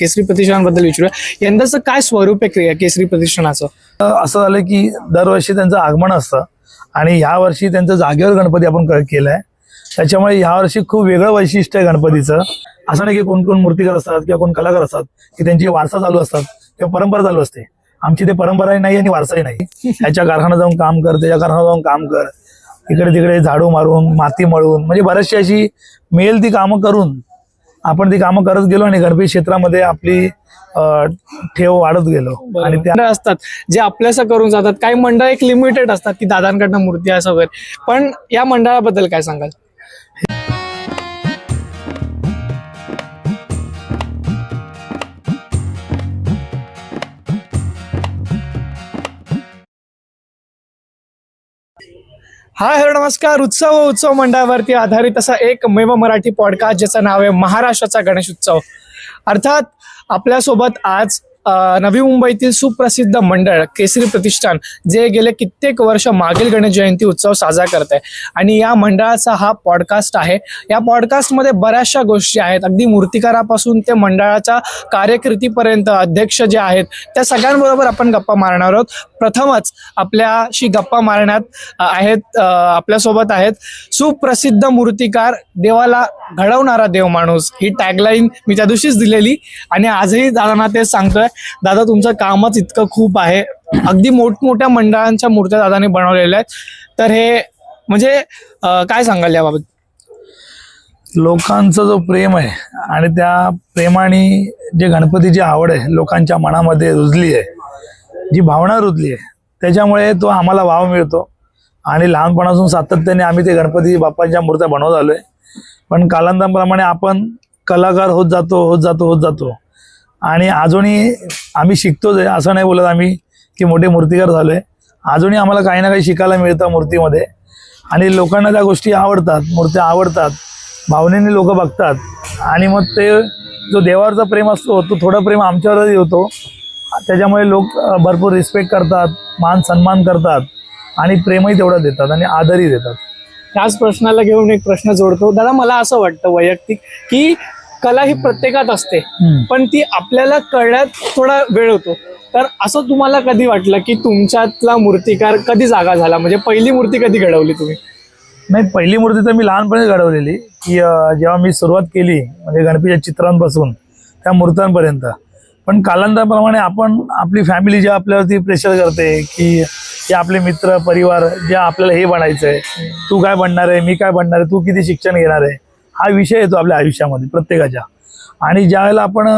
केसरी प्रतिष्ठानबद्दल विचारूया. यंदाचं काय स्वरूप आहे क्रिया केसरी प्रतिष्ठानाचं? असं झालं की दरवर्षी त्यांचं आगमन असतं आणि ह्या वर्षी त्यांचं जागेवर गणपती आपण केलं केलाय. त्याच्यामुळे ह्या वर्षी खूप वेगळं वैशिष्ट्य आहे गणपतीचं. असं नाही की कोण कोण मूर्तिकार असतात किंवा कोण कलाकार असतात की त्यांची वारसा चालू असतात किंवा परंपरा चालू असते. आमची ते परंपराही नाही आणि वारसाही नाही. याच्या कारखान्यात जाऊन काम कर त्याच्या कारखान्यात जाऊन काम कर. इकडे तिकडे झाडू मारून माती मळून म्हणजे बऱ्याचशी अशी मेल ती कामं करून आपण ती कामं करत गेलो आणि गणपती क्षेत्रामध्ये आपली ठेव वाढत गेलो. आणि त्या असतात. जे आपल्यासं करून जातात काही मंडळ एक लिमिटेड असतात की दादांकडनं मूर्ती असं वगैरे पण या मंडळाबद्दल काय सांगाल? हा हॅलो नमस्कार. उत्सव हो, उत्सव मंडळावरती आधारित असा एक मेव मराठी पॉडकास्ट ज्याचं नाव आहे महाराष्ट्राचा गणेश उत्सव. अर्थात आपल्यासोबत आज नवी मुंबईतील सुप्रसिद्ध मंडळ केसरी प्रतिष्ठान जे गेले कित्येक वर्ष मागील गणेश जयंती उत्सव साजरा करत आहे. आणि या मंडळाचा हा पॉडकास्ट आहे. या पॉडकास्टमध्ये बऱ्याचशा गोष्टी आहेत. अगदी मूर्तिकारापासून ते मंडळाच्या कार्यकृतीपर्यंत अध्यक्ष जे आहेत त्या सगळ्यांबरोबर आपण गप्पा मारणार आहोत. प्रथमच आपल्याशी गप्पा मारण्यात आहेत आपल्यासोबत आहेत. सुप्रसिद्ध मूर्तिकार देवाला घडवणारा देव माणूस. ही टॅगलाईन मी त्या दिवशीच दिलेली आणि आजही दादांना तेच सांगतोय. दादा तुमचं कामच इतकं खूप आहे. अगदी मोठमोठ्या मंडळांच्या मूर्त्या दादाने बनवलेल्या आहेत. तर हे म्हणजे काय सांगाल याबाबत? लोकांचा जो प्रेम आहे आणि त्या प्रेमाने जे गणपतीची आवड आहे लोकांच्या मनामध्ये रुजली आहे जी भावना रुजली आहे त्याच्यामुळे तो आम्हाला वाव मिळतो. आणि लहानपणापासून सातत्याने आम्ही ते गणपती बाप्पांच्या मूर्त्या बनवत आलोय. पण कालांतरप्रमाणे आपण कलाकार होत जातो होत जातो होत जातो. आणि अजूनही आम्ही शिकतोच आहे असं नाही बोलत आम्ही की मोठे मूर्तिकार आहे अजूनही आम्हाला काही ना काही शिकायला मिळतं मूर्तीमध्ये. आणि लोकांना त्या गोष्टी आवडतात मूर्त्या आवडतात भावनेने लोक बघतात. आणि मग ते जो देवावरचा प्रेम असतो तो थोडा प्रेम आमच्यावरही होतो. त्याच्यामुळे लोक भरपूर रिस्पेक्ट करतात मान सन्मान करतात आणि प्रेमही तेवढं देतात आणि आदरही देतात. त्याच प्रश्नाला घेऊन एक प्रश्न जोडतो. दादा मला असं वाटतं वैयक्तिक की कला ही प्रत्येकात असते पण ती आपल्याला कळण्यात थोडा वेळ होतो. तर असं तुम्हाला कधी वाटलं की तुमच्यातला मूर्तिकार कधी जागा झाला? म्हणजे पहिली मूर्ती कधी घडवली तुम्ही? नाही पहिली मूर्ती तर मी लहानपणी घडवलेली की जेव्हा मी सुरुवात केली म्हणजे गणपतीच्या चित्रांपासून त्या मूर्त्यांपर्यंत पण कालांतराप्रमाणे आपण आपली फॅमिली जे आपल्यावरती प्रेशर करते की जे आपले मित्र परिवार जे आपल्याला हे बनायचं आहे तू काय बनणार आहे मी काय बनणार आहे तू किती शिक्षण घेणार आहे हा विषय येतो आपल्या आयुष्यामध्ये प्रत्येकाच्या. आणि ज्या वेळेला आपण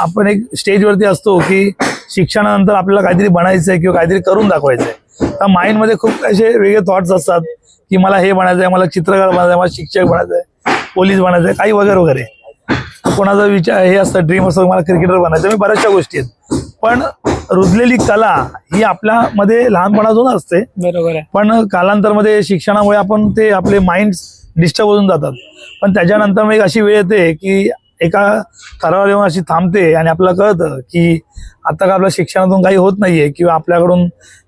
आपण एक स्टेजवरती असतो की शिक्षणानंतर आपल्याला काहीतरी बनायचं आहे किंवा काहीतरी करून दाखवायचं आहे तर माइंडमध्ये खूप असे वेगळे थॉट्स असतात की मला हे बनायचं आहे मला चित्रकार बनायचं आहे मला शिक्षक बनायचं आहे पोलीस बनायचं आहे काही वगैरे वगैरे. कोणाचा विचार हे असतं ड्रीम असतं मला क्रिकेटर बनायचं मी बऱ्याचशा गोष्टी आहेत. पण रुजलेली कला ही आपल्यामध्ये लहानपणापासून असते. बरोबर आहे. पण कालांतरमध्ये शिक्षणामुळे आपण ते आपले माइंड डिस्टर्ब होऊन जातात. पण त्याच्यानंतर मग एक अशी वेळ येते की एका थरावर येऊन अशी थांबते आणि आपल्याला कळतं की आता का आपल्या शिक्षणातून काही होत नाहीये किंवा आपल्याकडून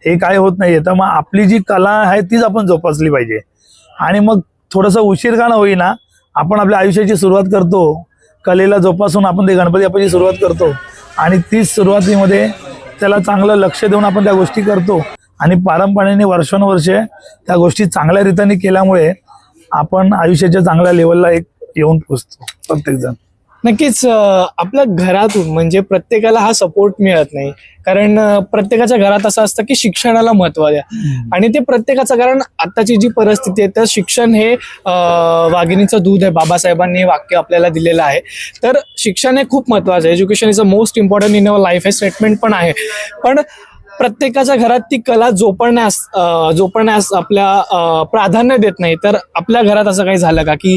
हे काय होत नाहीये. तर मग आपली जी कला आहे तीच आपण जोपासली पाहिजे. आणि मग थोडंसं उशीर का न होईना आपण आपल्या आयुष्याची सुरुवात करतो. कलेला जोपासून आपण ते गणपती बाप्पाची सुरुवात करतो. आणि तीच सुरुवातीमध्ये त्याला चांगलं लक्ष देऊन आपण त्या गोष्टी करतो. आणि पारंपरेने वर्षानुवर्षे त्या गोष्टी चांगल्या रीतीने केल्यामुळे आपण आयुष्याच्या चांगल्या लेवलला एक येऊन पोचतो प्रत्येक जण नक्कीच आपल्या घरातून म्हणजे प्रत्येकाला हा सपोर्ट मिळत नाही. कारण प्रत्येकाच्या घरात असं असतं की शिक्षणाला महत्त्व द्या. आणि ते प्रत्येकाचं कारण आताची जी परिस्थिती आहे तर शिक्षण हे वाघिणीचं दूध आहे बाबासाहेबांनी हे वाक्य आपल्याला दिलेलं आहे. तर शिक्षण हे खूप महत्वाचं आहे. Education is a most important in our life हे स्टेटमेंट पण आहे. पण प्रत्येकाच्या घरात ती कला जोपडण्यास जोपडण्यास आपल्या प्राधान्य देत नाही. तर आपल्या घरात असं काही झालं का की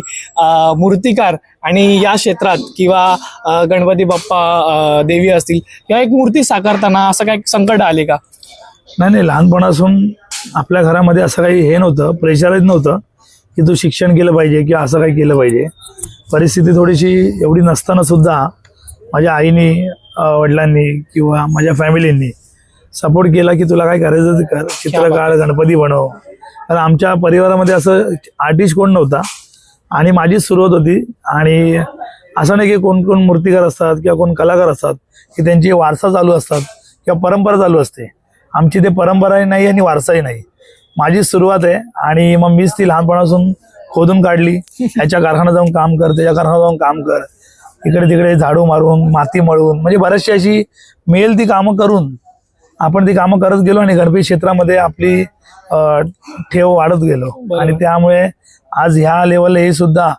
मूर्तिकार आणि या क्षेत्रात किंवा गणपती बाप्पा देवी असतील किंवा एक मूर्ती साकारताना असं काही संकट आले का? नाही नाही. लहानपणापासून आपल्या घरामध्ये असं काही हे नव्हतं प्रेशरच नव्हतं की तू शिक्षण केलं पाहिजे किंवा असं काही केलं पाहिजे. परिस्थिती थोडीशी एवढी नसताना सुद्धा माझ्या आईनी वडिलांनी किंवा माझ्या फॅमिलींनी सपोर्ट केला की तुला काय करायचं ते कर चित्रकार गणपती बनव. कारण आमच्या परिवारामध्ये असं आर्टिस्ट कोण नव्हता. आणि माझीच सुरुवात होती. आणि असं नाही की कोण कोण मूर्तिकार असतात किंवा कोण कलाकार असतात की त्यांची वारसा चालू असतात किंवा परंपरा चालू असते. आमची ते परंपराही नाही आणि वारसाही नाही. माझी सुरुवात आहे. आणि मग मीच ती लहानपणापासून खोदून काढली. ह्याच्या कारखान्यात जाऊन काम कर त्याच्या कारखान्यात जाऊन काम कर. इकडे तिकडे झाडू मारून माती मळून म्हणजे बऱ्याचशी अशी मिळेल ती कामं करून आपण ती कामं करत गेलो आणि गणपती क्षेत्रामध्ये आपली ठेव वाढत गेलो. आणि त्यामुळे आज ह्या लेवलला हे सुद्धा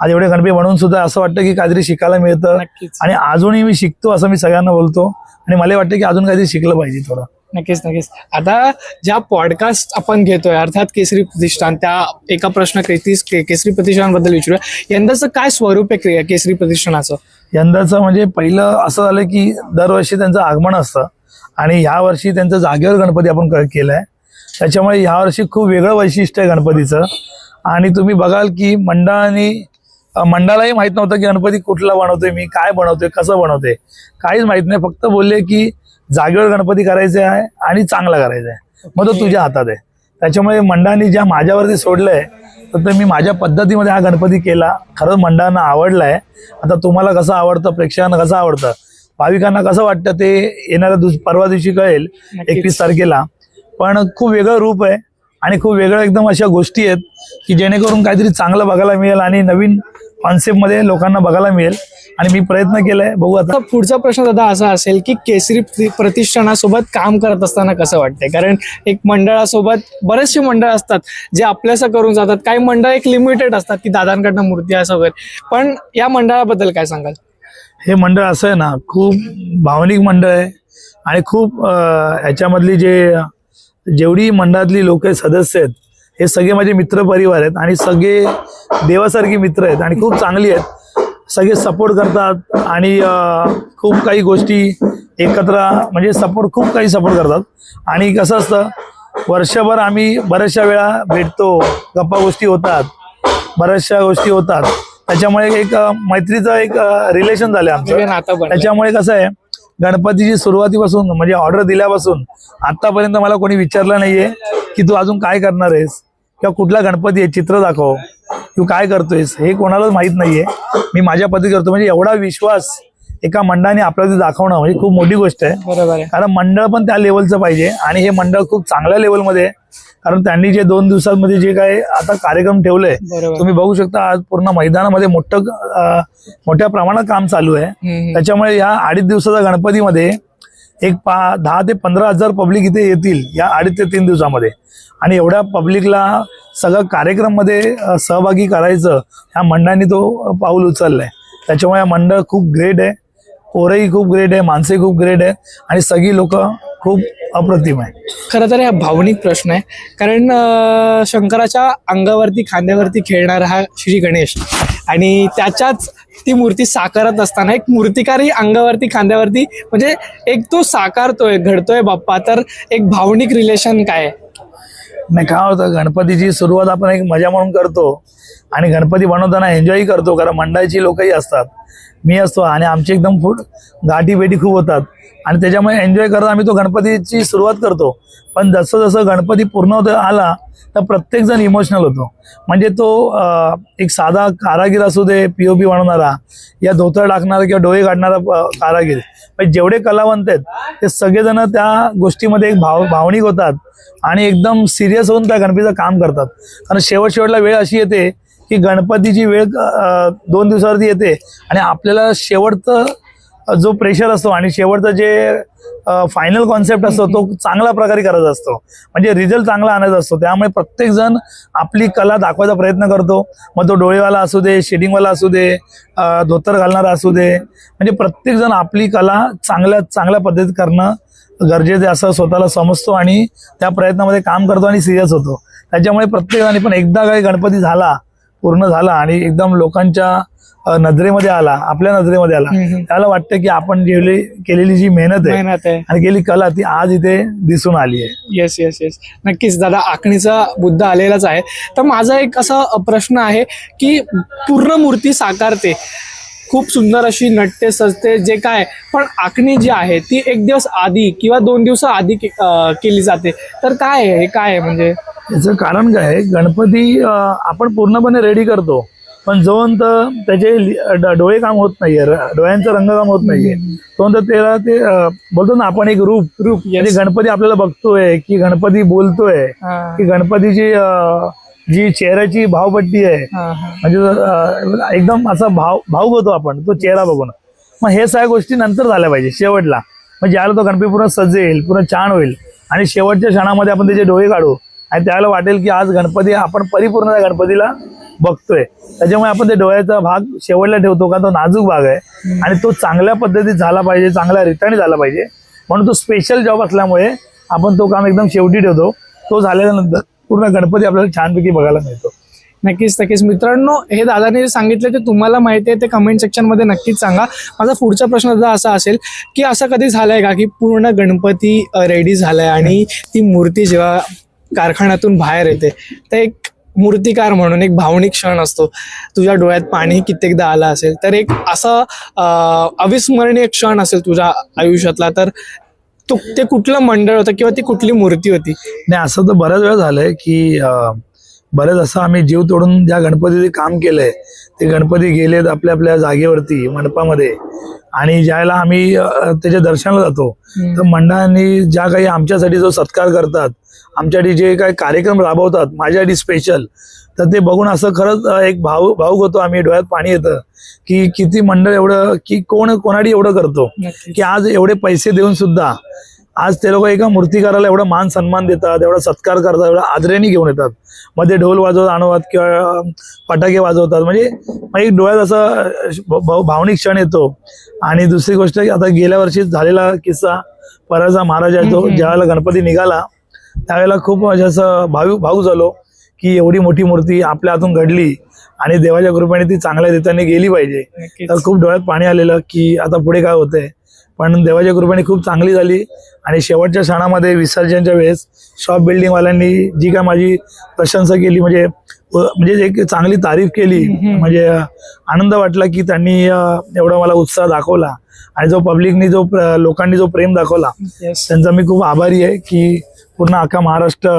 आज एवढे गणपती बनवून सुद्धा असं वाटतं की काहीतरी शिकायला मिळतं. आणि अजूनही मी शिकतो असं मी सगळ्यांना बोलतो. आणि मला वाटतं की अजून काहीतरी शिकलं पाहिजे थोडं. नक्कीच नक्कीच. आता ज्या पॉडकास्ट आपण घेतोय अर्थात केसरी प्रतिष्ठान त्या एका प्रश्न केसरी केसरी प्रतिष्ठानबद्दल विचारूया. यंदाचं काय स्वरूप आहे क्रिया केसरी प्रतिष्ठानाचं? यंदाचं म्हणजे पहिलं असं झालं की दरवर्षी त्यांचं आगमन असतं. आणि ह्या वर्षी त्यांचं जागेवर गणपती आपण क- केलंय. त्याच्यामुळे ह्या वर्षी खूप वेगळं वैशिष्ट्य आहे गणपतीचं. आणि तुम्ही बघाल की मंडळाने मंडळालाही माहीत नव्हतं की गणपती कुठला बनवतोय मी काय बनवतोय कसं बनवतोय. काहीच माहीत नाही फक्त बोलले की जागेवर गणपती करायचे आहे आणि चांगला करायचा आहे. मग तो तुझ्या हातात आहे. त्याच्यामुळे मंडळाने ज्या माझ्यावरती सोडलंय तर ते मी माझ्या पद्धतीमध्ये हा गणपती केला. खरंच मंडळांना आवडलाय. आता तुम्हाला कसं आवडतं प्रेक्षकांना कसं आवडतं भाविकांना कसं वाटतं ते येणाऱ्या दुस परवा दिवशी कळेल. एकवीस तारखेला. पण खूप वेगळं रूप आहे आणि खूप वेगळं एकदम अशा गोष्टी आहेत की जेणेकरून काहीतरी चांगलं बघायला मिळेल आणि नवीन कॉन्सेप्टमध्ये लोकांना बघायला मिळेल. आणि मी प्रयत्न केलाय. बघू आता. पुढचा प्रश्न दादा असा असेल की केसरी प्रति- प्रतिष्ठानासोबत काम करत असताना कसं वाटतंय? कारण एक मंडळासोबत बरेचसे मंडळ असतात जे आपल्यासं करून जातात. काही मंडळ एक लिमिटेड असतात की दादांकडनं मूर्ती असं वगैरे. पण या मंडळाबद्दल काय सांगाल? हे मंडळ असं आहे ना खूप भावनिक मंडळ आहे आणि खूप ह्याच्यामधली जे जेवढी मंडळातली लोक सदस्य आहेत हे सगळे माझे मित्र परिवार आहेत आणि सगळे देवासारखी मित्र आहेत आणि खूप चांगली आहेत. सगळे सपोर्ट करतात आणि खूप काही गोष्टी एकत्र म्हणजे सपोर्ट खूप काही सपोर्ट करतात. आणि कसं असतं वर्षभर आम्ही बऱ्याचशा वेळा भेटतो गप्पा गोष्टी होतात बऱ्याचशा गोष्टी होतात. त्याच्यामुळे एक मैत्रीचं एक रिलेशन झालं आमचं बनलंय. त्याच्यामुळे कसं आहे गणपतीची सुरुवातीपासून म्हणजे ऑर्डर दिल्यापासून आतापर्यंत मला कोणी विचारलं नाहीये की तू अजून काय करणार आहेस किंवा कुठला गणपती आहे चित्र दाखव तू काय करतोयस हे कोणालाच माहीत नाहीये मी माझ्या पद्धती करतो म्हणजे एवढा विश्वास एका मंडळाने आपल्याला दाखवणं म्हणजे खूप मोठी गोष्ट आहे. बरोबर आहे. कारण मंडळ पण त्या लेवलचं पाहिजे आणि हे मंडळ खूप चांगल्या लेवलमध्ये कारण त्यांनी जे दोन दिवसांमध्ये जे काय आता कार्यक्रम ठेवले तुम्ही बघू शकता आज पूर्ण मैदानामध्ये मोठं मोठ्या प्रमाणात काम चालू आहे. त्याच्यामुळे या अडीच दिवसाच्या गणपतीमध्ये एक पा दहा ते पंधरा हजार पब्लिक इथे येतील या अडीच ते तीन दिवसामध्ये. आणि एवढ्या पब्लिकला सगळं कार्यक्रममध्ये सहभागी करायचं ह्या मंडळाने तो पाऊल उचललाय. त्याच्यामुळे मंडळ खूप ग्रेट आहे. पोरही खूप ग्रेट आहे माणसंही खूप ग्रेट आहे आणि सगळी लोक खूप अप्रतिम आहे खरं तर हा भावनिक प्रश्न आहे. कारण अं, शंकराच्या अंगावरती खांद्यावरती खेळणारा हा श्री गणेश. आणि त्याच्याच ती मूर्ती साकारत असताना एक मूर्तिकारही अंगावरती खांद्यावरती म्हणजे एक तो साकारतोय घडतोय बाप्पा. तर एक भावनिक रिलेशन काय आहे? नाही काय होतं गणपतीची सुरुवात आपण एक मजा म्हणून करतो आणि गणपती बनवताना एन्जॉयही करतो कारण मंडळाची लोकही असतात. मी असतो आणि आमची एकदम फूड गाठीपेटी खूप होतात. आणि त्याच्यामुळे एन्जॉय करत आम्ही तो गणपतीची सुरुवात करतो. पण जसं जसं गणपती पूर्ण होत आला तर प्रत्येकजण इमोशनल होतो. म्हणजे तो एक साधा कारागीर असू दे पीओपी बनवणारा या धोतर टाकणारा किंवा डोळे काढणारा कारागीर. म्हणजे जेवढे कलावंत आहेत ते सगळेजण त्या गोष्टीमध्ये एक भाव भावनिक होतात आणि एकदम सिरियस होऊन त्या गणपतीचं काम करतात. कारण शेवट शेवटला वेळ अशी येते की गणपतीची वेळ दोन दिवसावरती येते. आणि आपल्याला शेवटचं जो प्रेशर असतो आणि शेवटचं जे फायनल कॉन्सेप्ट असतो तो चांगल्या प्रकारे करत असतो. म्हणजे रिझल्ट चांगला आणायचा असतो. त्यामुळे प्रत्येक जण आपली कला दाखवायचा प्रयत्न करतो. मग तो डोळेवाला असू दे शेडिंगवाला असू दे धोतर घालणारा असू दे. म्हणजे प्रत्येक जण आपली कला चांगल्या चांगल्या पद्धतीत करणं गरजेचं असं स्वतःला समजतो आणि त्या प्रयत्नामध्ये काम करतो आणि सिरियस होतो. त्याच्यामुळे प्रत्येकाने पण एकदा काही गणपती झाला पूर्ण झाला आणि एकदम लोकांच्या नजरेमध्ये आला आपल्या नजरेमध्ये आला. त्याला वाटतं की आपण जेवली केलेली जी मेहनत आहे मेहनत आहे. आणि केली कला ती आज इथे दिसून आली आहे. येस येस येस नक्कीच दादा आखणीचा मुद्दा आलेलाच आहे. तर माझा एक असा प्रश्न आहे की पूर्ण मूर्ती साकारते. खूप सुंदर अशी नटते सजते जे काय पण आखणी जी आहे ती एक दिवस आधी किंवा दोन दिवस आधी के- केली जाते. तर काय आहे हे काय आहे म्हणजे? याचं कारण काय आहे गणपती आपण पूर्णपणे रेडी करतो. पण जोपर्यंत त्याचे डोळे काम होत नाहीये डोळ्यांचं रंगकाम होत नाहीये तोपर्यंत त्याला ते बोलतो ना आपण एक रूप. रूप म्हणजे गणपती आपल्याला बघतोय की गणपती बोलतोय की गणपतीची जी चेहऱ्याची भावपट्टी आहे. म्हणजे एकदम असा भाव भाव होतो आपण तो चेहरा बघून. मग हे सगळ्या गोष्टी नंतर झाल्या पाहिजे शेवटला. मग ज्याला तो गणपती पूर्ण सजेल पूर्ण छान होईल आणि शेवटच्या क्षणामध्ये आपण त्याचे डोळे काढू आणि त्याला वाटेल की आज गणपती आपण परिपूर्ण त्या गणपतीला बघतोय. त्याच्यामुळे आपण ते डोळ्याचा भाग शेवटला ठेवतो का तो नाजूक भाग आहे आणि तो चांगल्या पद्धतीत झाला पाहिजे चांगल्या रीतीने झाला पाहिजे. म्हणून तो स्पेशल जॉब असल्यामुळे आपण तो काम एकदम शेवटी ठेवतो. तो झाल्यानंतर पूर्ण गणपती आपल्याला छानपैकी बघायला मिळतो. नक्कीच नक्कीच. मित्रांनो हे दादाने जे सांगितलं ते तुम्हाला माहिती आहे ते कमेंट सेक्शनमध्ये नक्कीच सांगा. माझा पुढचा प्रश्न सुद्धा असा असेल की असं कधी झालंय का की पूर्ण गणपती रेडी झालाय आणि ती मूर्ती जेव्हा कारखान्यातून बाहेर येते तर एक मूर्तिकार म्हणून एक भावनिक क्षण असतो. तुझ्या डोळ्यात पाणी कित्येकदा आलं असेल तर एक असा अविस्मरणीय क्षण असेल तुझ्या आयुष्यातला तर तो ते कुठलं मंडळ होतं किंवा ती कुठली मूर्ती होती? नाही असं तर बऱ्याच वेळा झालंय की बरेच असं आम्ही जीव तोडून ज्या गणपतीचे काम केलंय ते गणपती गेलेत आपल्या आपल्या जागेवरती मंडपामध्ये. आणि ज्यावेळेला आम्ही त्याच्या दर्शनाला जातो तर मंडळांनी ज्या काही आमच्यासाठी जो सत्कार करतात आमच्यासाठी जे काही कार्यक्रम राबवतात माझ्यासाठी स्पेशल तर ते बघून असं खरंच एक भाऊ भाऊक होतो आम्ही डोळ्यात पाणी येतं की किती मंडळ एवढं की कोण कोणाडी एवढं करतो की आज एवढे पैसे देऊन सुद्धा आज ते लोक एका मूर्तिकाराला एवढा मान सन्मान देतात एवढा सत्कार करतात एवढा आदरेने घेऊन येतात. मध्ये ढोल वाजवत आणवत किंवा फटाके वाजवतात. म्हणजे मग एक डोळ्यात असं भाव- भावनिक क्षण येतो. आणि दुसरी गोष्ट की आता गेल्या वर्षी झालेला किस्सा पराचा महाराज आहे तो हम्म. ज्यावेळेला गणपती निघाला त्यावेळेला खूप म्हणजे असं भावी भाऊ झालो. की एवढी मोठी मूर्ती आपल्या हातून घडली आणि देवाच्या कृपेने ती चांगल्या रीतीने गेली पाहिजे. तर खूप डोळ्यात पाणी आलेलं की आता पुढे काय होतंय. पण देवाच्या कृपेने खूप चांगली झाली आणि शेवटच्या क्षणामध्ये विसर्जनच्या वेळेस शॉप बिल्डिंग वाल्यांनी जी काय माझी प्रशंसा केली म्हणजे म्हणजे एक चांगली तारीफ केली. म्हणजे आनंद वाटला की त्यांनी एवढा मला उत्साह दाखवला आणि जो पब्लिकनी जो लोकांनी जो प्रेम दाखवला त्यांचा मी खूप आभारी आहे की पूर्ण अख्खा महाराष्ट्र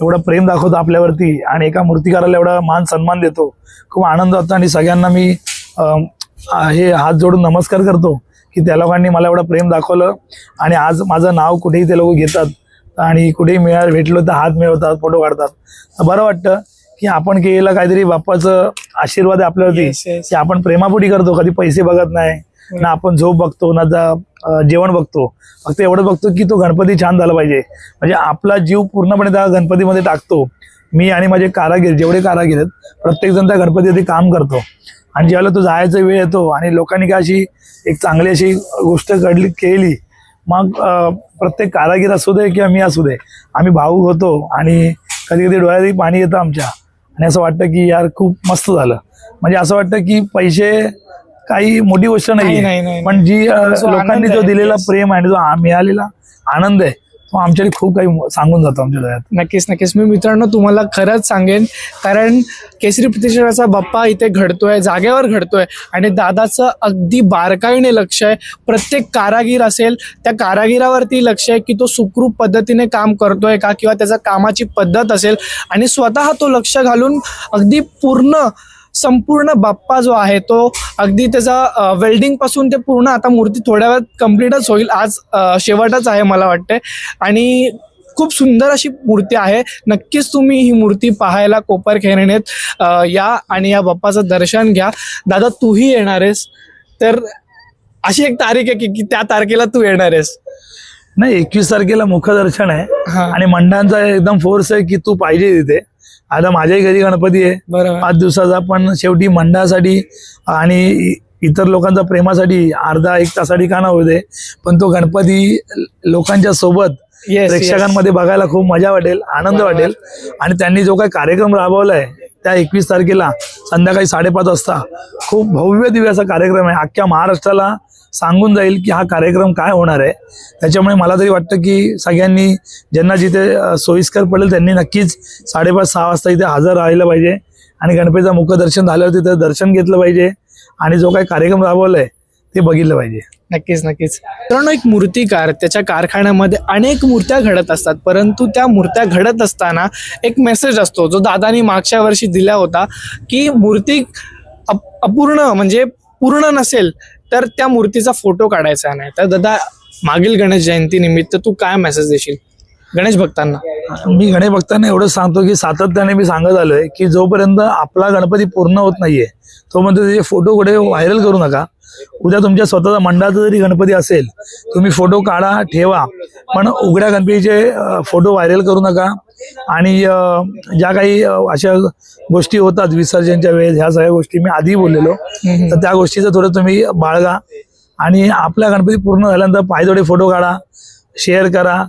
एवढा प्रेम दाखवतो आपल्यावरती आणि एका मूर्तिकाराला एवढा मान सन्मान देतो. खूप आनंद होतो आणि सगळ्यांना मी हे हात जोडून नमस्कार करतो की त्या लोकांनी मला एवढं प्रेम दाखवलं. आणि आज माझं नाव कुठेही ते लोक घेतात आणि कुठेही मिळाल भेटलो तर हात मिळवतात फोटो काढतात. तर बरं वाटतं की आपण केलेलं काहीतरी बाप्पाचं आशीर्वाद आहे आपल्यावरती. की आपण प्रेमापोटी करतो कधी पैसे बघत नाही ना आपण झोप बघतो ना जा जेवण बघतो. फक्त एवढं बघतो की तो गणपती छान झाला पाहिजे. म्हणजे आपला जीव पूर्णपणे त्या गणपतीमध्ये टाकतो. मी आणि माझे कारागीर जेवढे कारागीर आहेत प्रत्येकजण त्या गणपतीमध्ये काम करतो. आणि ज्यावेळेला तो जायचा वेळ येतो आणि लोकांनी काय अशी एक चांगली अशी गोष्ट घडली केली मग प्रत्येक कारागीर असू दे किंवा मी असू दे आम्ही भाऊक होतो आणि कधी कधी डोळ्यातही पाणी येतं आमच्या. आणि असं वाटतं की यार खूप मस्त झालं. म्हणजे असं वाटतं की पैसे काही मोठी गोष्ट नाही. पण जी लोकांनी जो दिलेला. प्रेम आणि जो मिळालेला आनंद आहे तो आमच्यासाठी खूप काही सांगून जातो आमच्या डोळ्यात. नक्कीच नक्कीच. मी मित्रांनो तुम्हाला खरंच सांगेन कारण केसरी प्रतिष्ठानाचा बाप्पा इथे घडतोय जागेवर घडतोय आणि दादाचं अगदी बारकाईने लक्ष आहे. प्रत्येक कारागीर असेल त्या कारागिरावरती लक्ष आहे की तो सुखरूप पद्धतीने काम करतोय का किंवा त्याचा कामाची पद्धत असेल आणि स्वतः तो लक्ष घालून अगदी पूर्ण संपूर्ण बाप्पा जो आहे तो अगदी त्याचा वेल्डिंगपासून ते पूर्ण आता मूर्ती थोड्या वेळात कम्प्लीटच होईल आज शेवटच आहे मला वाटते आणि खूप सुंदर अशी मूर्ती आहे. नक्कीच तुम्ही ही मूर्ती पाहायला कोपर खेरणेत या आणि या बाप्पाचं दर्शन घ्या. दादा तूही येणार आहेस. तर अशी एक तारीख आहे की त्या तारखेला तू येणार आहेस. नाही एकवीस तारखेला मुखदर्शन आहे. हा. आणि मंडळांचा एकदम फोर्स आहे की तू पाहिजे तिथे. आता माझ्याही घरी गणपती आहे. बरोबर. पाच दिवसाचा पण शेवटी मंडळासाठी आणि इ- इतर लोकांच्या प्रेमासाठी अर्धा एक तासाठी का ना होऊ दे पण तो गणपती लोकांच्या सोबत प्रेक्षकांमध्ये बघायला खूप मजा वाटेल आनंद. वाटेल. आणि त्यांनी जो काही कार्यक्रम राबवलाय त्या एकवीस तारखेला संध्याकाळी साडेपाच वाजता खूप भव्य दिव्य असा कार्यक्रम आहे. अख्ख्या महाराष्ट्राला सांगून जाईल की हा कार्यक्रम काय होणार आहे. त्याच्यामुळे मला तरी वाटतं की सगळ्यांनी ज्यांना जिथे सोयीस्कर पडेल त्यांनी नक्कीच साडेपाच सहा वाजता इथे हजर राहिलं पाहिजे. आणि गणपतीचं मुखदर्शन झाल्यावर तिथं दर्शन घेतलं पाहिजे. आणि जो काही कार्यक्रम राबवलाय ते बघितलं पाहिजे. नक्कीच नक्कीच. मित्रांनो एक मूर्तिकार त्याच्या कारखान्यामध्ये अनेक मूर्त्या घडत असतात. परंतु त्या मूर्त्या घडत असताना एक मेसेज असतो. जो दादानी मागच्या वर्षी दिला होता की मूर्ती अप- अपूर्ण म्हणजे पूर्ण नसेल तर त्या मूर्तीचा फोटो काढायचा नाही. तर दादा मागील गणेश जयंती निमित्त तू काय मेसेज देशील? गणेश भक्तांना. मी गणेश भक्तांना एवढं सांगतो की सातत्याने मी सांगत आलोय की जोपर्यंत आपला गणपती पूर्ण होत नाहीये तोपर्यंत त्याचे फोटो कुठे व्हायरल करू नका. उद्या तुमच्या स्वतःचा मंडळाचा जरी गणपती असेल तुम्ही फोटो काढा ठेवा. पण उघड्या गणपतीचे फोटो व्हायरल करू नका. आणि ज्या काही अशा गोष्टी होतात विसर्जनच्या वेळेस ह्या सगळ्या गोष्टी मी आधी बोललेलो. तर त्या गोष्टीचं थोडं तुम्ही बाळगा आणि आपला गणपती पूर्ण झाल्यानंतर पायदोडे फोटो काढा शेअर करा.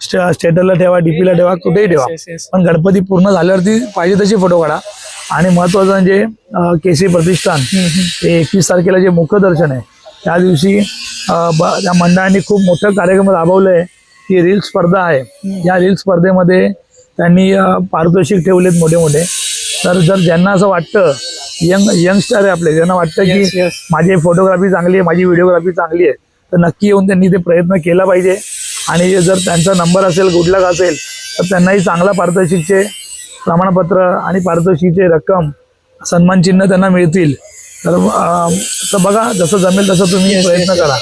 स्टे- स्टेटसला ठेवा डीपीला ठेवा कुठेही ठेवा. पण गणपती पूर्ण झाल्यावरती पाहिजे तशी फोटो काढा. आणि महत्वाचं म्हणजे केसी प्रतिष्ठान. हे एकवीस तारखेला जे मुखदर्शन आहे त्या दिवशी त्या मंडळांनी खूप मोठं कार्यक्रम राबवलंय की रील स्पर्धा आहे. या रील स्पर्धेमध्ये त्यांनी पारितोषिक ठेवलेत मोठे मोठे तर जर ज्यांना असं वाटतं यंग यंगस्टर आहे आपले ज्यांना वाटतं की. माझी फोटोग्राफी चांगली आहे माझी व्हिडिओग्राफी चांगली आहे तर नक्की येऊन त्यांनी ते प्रयत्न केला पाहिजे. आणि जर त्यांचा नंबर असेल गुडलक असेल तर त्यांनाही चांगला पारितोषिकचे प्रमाणपत्र आणि पारितोषिकचे रक्कम सन्मान चिन्ह त्यांना मिळतील. तर तर बघा जसं जमेल तसं तुम्ही प्रयत्न करा.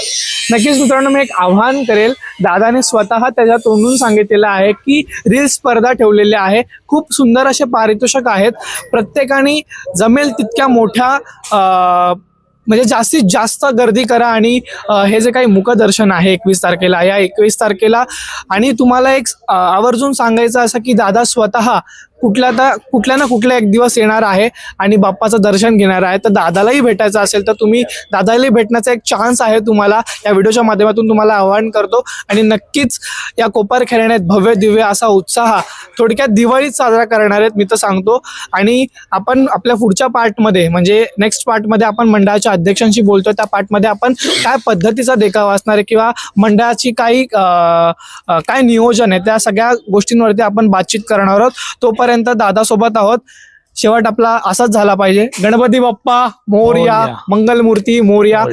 नक्कीच मित्रांनो मी एक आव्हान करेल. दादाने स्वतः त्याच्या तोंडून सांगितलेलं आहे की रील स्पर्धा ठेवलेल्या आहे. खूप सुंदर असे पारितोषक आहेत. प्रत्येकाने जमेल तितक्या मोठ्या म्हणजे जास्तीत जास्त गर्दी करा आणि हे जे काही मुखदर्शन आहे एकवीस तारखेला या एकवीस तारखेला आणि तुम्हाला एक आवर्जून सांगायचं असं की दादा स्वतः कुठल्या तर कुठल्या ना कुठल्या एक दिवस येणार आहे आणि बाप्पाचं दर्शन घेणार आहे. तर दादालाही भेटायचं असेल तर तुम्ही दादालाही भेटण्याचा एक चान्स आहे तुम्हाला. या व्हिडिओच्या माध्यमातून तुम्हाला आवाहन करतो. आणि नक्कीच या कोपर खेळण्यात भव्य दिव्य असा उत्साह थोडक्यात दिवाळीत साजरा करणार आहेत मी तर सांगतो. आणि आपण आपल्या पुढच्या पार्टमध्ये म्हणजे नेक्स्ट पार्टमध्ये आपण मंडळाच्या अध्यक्षांशी बोलतो त्या पार्टमध्ये आपण काय पद्धतीचा देखावा असणार आहे किंवा मंडळाची काही काय नियोजन आहे त्या सगळ्या गोष्टींवरती आपण बातचीत करणार आहोत. तोपर्यंत दादासोबत आहोत. शेवट आपला असाच झाला पाहिजे. गणपती बाप्पा मोरया. मंगलमूर्ती मोरया.